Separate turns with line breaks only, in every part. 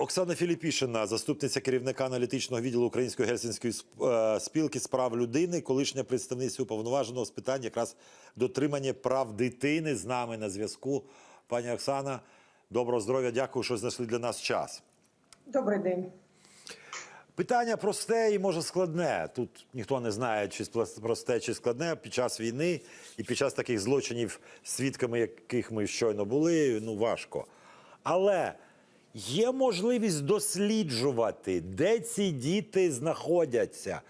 Оксана Філіпішина, заступниця керівника аналітичного відділу Української гельсінської е, спілки з прав людини, колишня представниця уповноваженого з питань якраз дотримання прав дитини з нами на зв'язку. Пані Оксана, доброго здоров'я, дякую, що знайшли для нас час.
Добрий день.
Питання просте і може складне. Тут ніхто не знає, чи просте, чи складне під час війни і під час таких злочинів, свідками яких ми щойно були, ну важко. Але є можливість досліджувати, де ці діти знаходяться,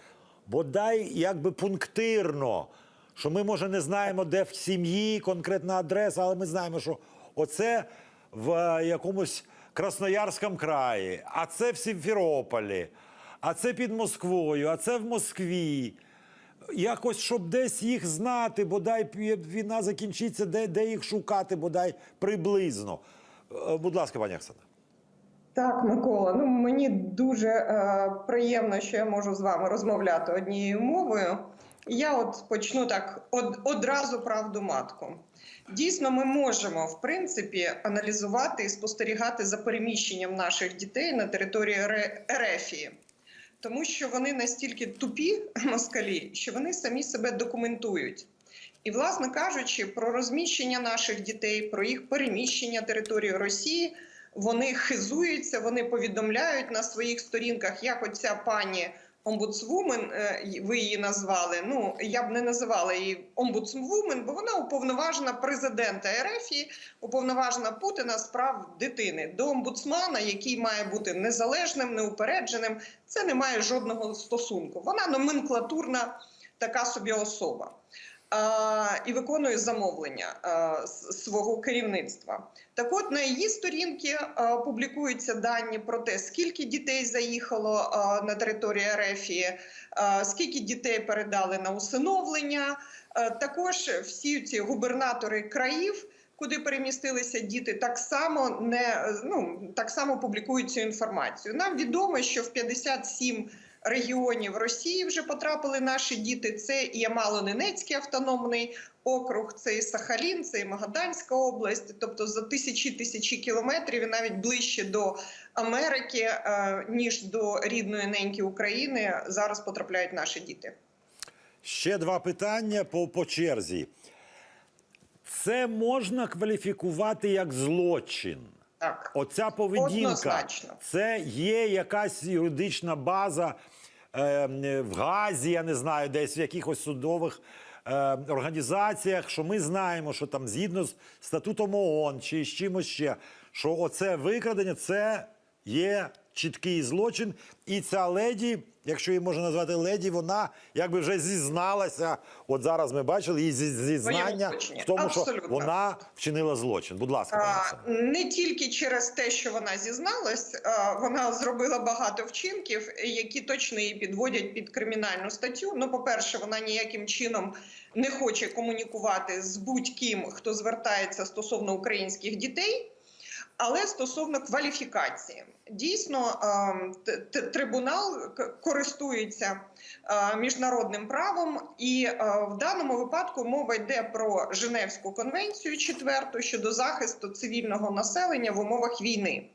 бодай якби пунктирно. Що ми, може, не знаємо, де в сім'ї конкретна адреса, але ми знаємо, що оце в е, якомусь Красноярському краї, а це в Сімферополі, а це під Москвою, а це в Москві. Якось, щоб десь їх знати, бодай війна закінчиться, де, де їх шукати, бодай приблизно. Е, Будь ласка, пані Оксана.
Так, Микола. Ну мені дуже е, приємно, що я можу з вами розмовляти однією мовою. Я от почну так од, одразу правду матку. Дійсно, ми можемо в принципі аналізувати і спостерігати за переміщенням наших дітей на території Ре- Ерефії. Тому що вони настільки тупі москалі, що вони самі себе документують. І, власне кажучи, про розміщення наших дітей, про їх переміщення території Росії, вони хизуються, вони повідомляють на своїх сторінках, як оця пані омбудсвумен, е, ви її назвали. Ну я б не називала її омбудсвумен, бо вона уповноважена президента РФ, уповноважена Путіна з прав дитини до омбудсмана, який має бути незалежним, неупередженим. Це не має жодного стосунку. Вона номенклатурна така собі особа. І виконує замовлення свого керівництва. Так, от на її сторінки публікуються дані про те, скільки дітей заїхало на територію Ерефії, скільки дітей передали на усиновлення. Також всі ці губернатори країв. Куди перемістилися діти, так само не ну так само публікують цю інформацію. Нам відомо, що в 57 регіонів Росії вже потрапили наші діти. Це і Ямало-Ненецький автономний округ, це і Сахалін, це і Магаданська область. Тобто за тисячі тисячі кілометрів і навіть ближче до Америки е, ніж до рідної неньки України зараз потрапляють наші діти.
Ще два питання по, по черзі. Це можна кваліфікувати як злочин.
Так.
Оця поведінка
Однозначно.
це є якась юридична база в Газі, я не знаю, десь в якихось судових е, організаціях, що ми знаємо, що там згідно з статутом ООН чи з чимось ще, що оце викрадення це є чіткий злочин, і ця леді, якщо її можна назвати леді, вона якби вже зізналася. От зараз ми бачили її зі- зізнання в тому, що
Абсолютно.
вона вчинила злочин. Будь ласка,
А, не тільки через те, що вона зізналась, а, вона зробила багато вчинків, які точно її підводять під кримінальну статтю. Ну, по-перше, вона ніяким чином не хоче комунікувати з будь-ким, хто звертається стосовно українських дітей. Але стосовно кваліфікації, дійсно ем, трибунал користується е, міжнародним правом, і е, в даному випадку мова йде про Женевську конвенцію четверту щодо захисту цивільного населення в умовах війни.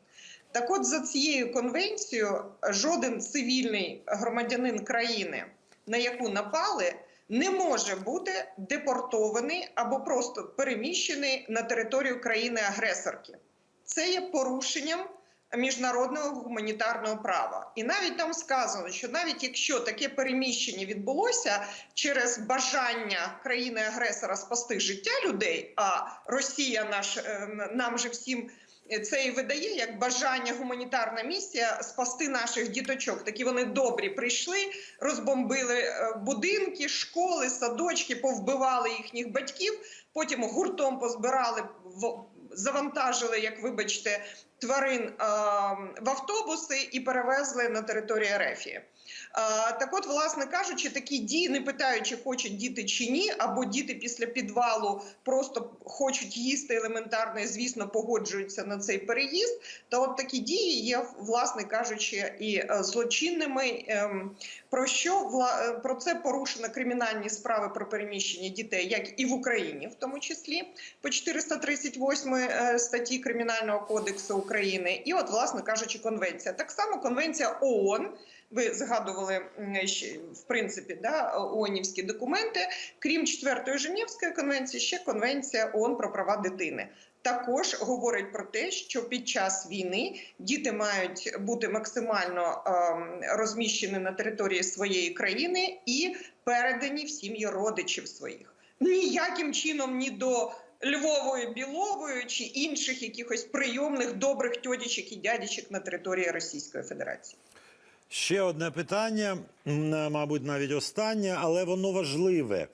Так, от за цією конвенцією жоден цивільний громадянин країни, на яку напали, не може бути депортований або просто переміщений на територію країни-агресорки. Це є порушенням міжнародного гуманітарного права. І навіть там сказано, що навіть якщо таке переміщення відбулося через бажання країни-агресора спасти життя людей, а Росія наш е, нам же всім. Це і видає як бажання гуманітарна місія спасти наших діточок. Такі вони добрі прийшли, розбомбили е, будинки, школи, садочки, повбивали їхніх батьків. Потім гуртом позбирали завантажили, як вибачте, тварин е, в автобуси і перевезли на територію Ерефії. Так от, власне кажучи, такі дії, не питаючи, хочуть діти чи ні, або діти після підвалу просто хочуть їсти елементарно і, звісно, погоджуються на цей переїзд. Та от такі дії є, власне кажучи, і е, злочинними. Ем, Про що е, про це порушено кримінальні справи про переміщення дітей, як і в Україні, в тому числі по 438 е, статті Кримінального кодексу. України, і от, власне кажучи, конвенція. Так само конвенція ООН. Ви згадували в принципі да, ООНівські документи. Крім четвертої Женевської конвенції, ще конвенція ООН про права дитини. Також говорить про те, що під час війни діти мають бути максимально ем, розміщені на території своєї країни і передані в сім'ї родичів своїх. Ніяким чином ні до Львової, Білової чи інших якихось прийомних добрих тьодічок і дядічок на території Російської Федерації.
Ще одне питання, мабуть, навіть останнє, але воно важливе.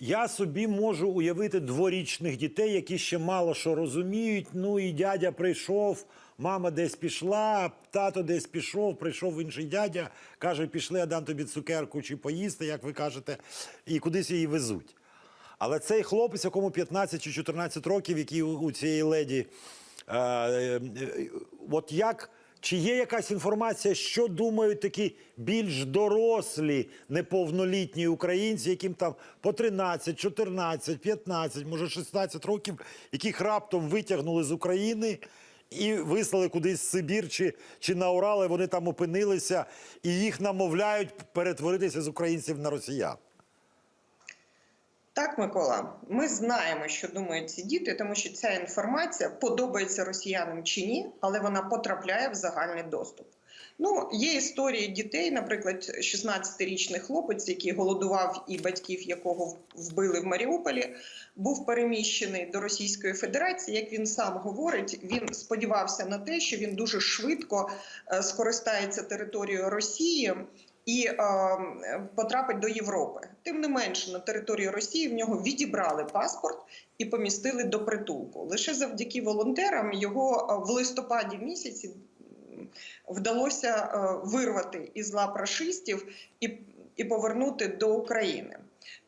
Я собі можу уявити дворічних дітей, які ще мало що розуміють. Ну і дядя прийшов, мама десь пішла, тато десь пішов, прийшов інший дядя, каже: пішли, я дам тобі цукерку чи поїсти, як ви кажете, і кудись її везуть. Але цей хлопець, якому 15 чи 14 років, який у цієї леді, е, е, е, от як. Чи є якась інформація, що думають такі більш дорослі неповнолітні українці, яким там по 13, 14, 15, може 16 років, яких раптом витягнули з України і вислали кудись в Сибір чи, чи на Урал, і вони там опинилися, і їх намовляють перетворитися з українців на росіян?
Микола, ми знаємо, що думають ці діти, тому що ця інформація подобається росіянам чи ні, але вона потрапляє в загальний доступ. Ну, є історії дітей, наприклад, 16-річний хлопець, який голодував і батьків якого вбили в Маріуполі, був переміщений до Російської Федерації. Як він сам говорить, він сподівався на те, що він дуже швидко е, скористається територією Росії і е, потрапить до Європи. Тим не менше, на території Росії в нього відібрали паспорт і помістили до притулку. Лише завдяки волонтерам його е, в листопаді місяці вдалося е, вирвати із лап рашистів і, і повернути до України.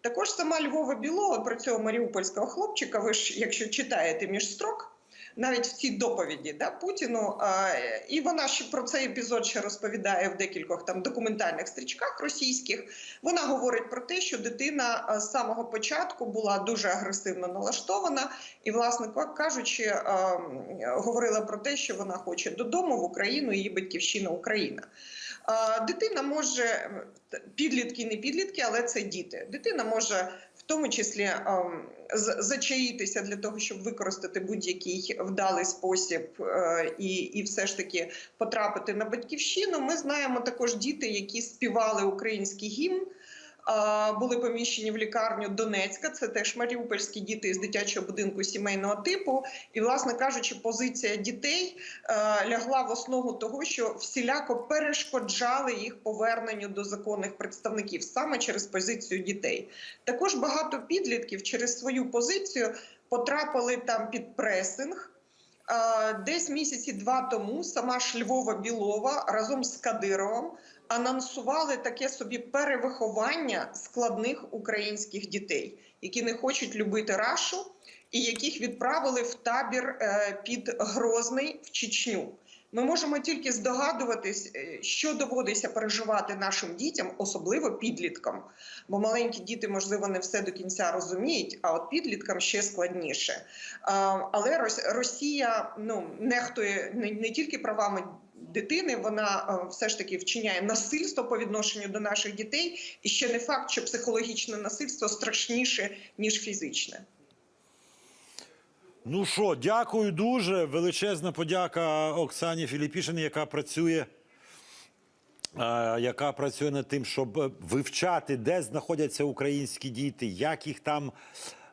Також сама Львова Білова про цього маріупольського хлопчика. Ви ж, якщо читаєте між строк, навіть в цій доповіді да, Путіну, і вона ще про цей епізод ще розповідає в декількох там документальних стрічках російських. Вона говорить про те, що дитина з самого початку була дуже агресивно налаштована, і, власне кажучи, говорила про те, що вона хоче додому в Україну, її батьківщина Україна. Дитина може підлітки, не підлітки, але це діти. Дитина може тому числі ем, зачаїтися для того, щоб використати будь-який вдалий спосіб е, і, і все ж таки потрапити на батьківщину. Ми знаємо також діти, які співали український гімн. Були поміщені в лікарню Донецька. Це теж маріупольські діти з дитячого будинку сімейного типу. І, власне кажучи, позиція дітей е, лягла в основу того, що всіляко перешкоджали їх поверненню до законних представників саме через позицію дітей. Також багато підлітків через свою позицію потрапили там під пресинг. Е, Десь місяці два тому сама ж Львова Білова разом з Кадировим анонсували таке собі перевиховання складних українських дітей, які не хочуть любити рашу, і яких відправили в табір е, під Грозний в Чечню. Ми можемо тільки здогадуватись, е, що доводиться переживати нашим дітям, особливо підліткам. Бо маленькі діти, можливо, не все до кінця розуміють, а от підліткам ще складніше. Але Рос- Росія ну нехтує не, не тільки правами. Дитини вона е, все ж таки вчиняє насильство по відношенню до наших дітей, і ще не факт, що психологічне насильство страшніше ніж фізичне.
Ну що, дякую дуже. Величезна подяка Оксані Філіпішин, яка працює. е, Яка працює над тим, щоб вивчати, де знаходяться українські діти, як їх там е,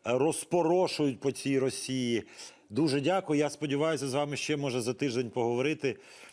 розпорошують по цій Росії. Дуже дякую. Я сподіваюся, з вами ще може за тиждень поговорити.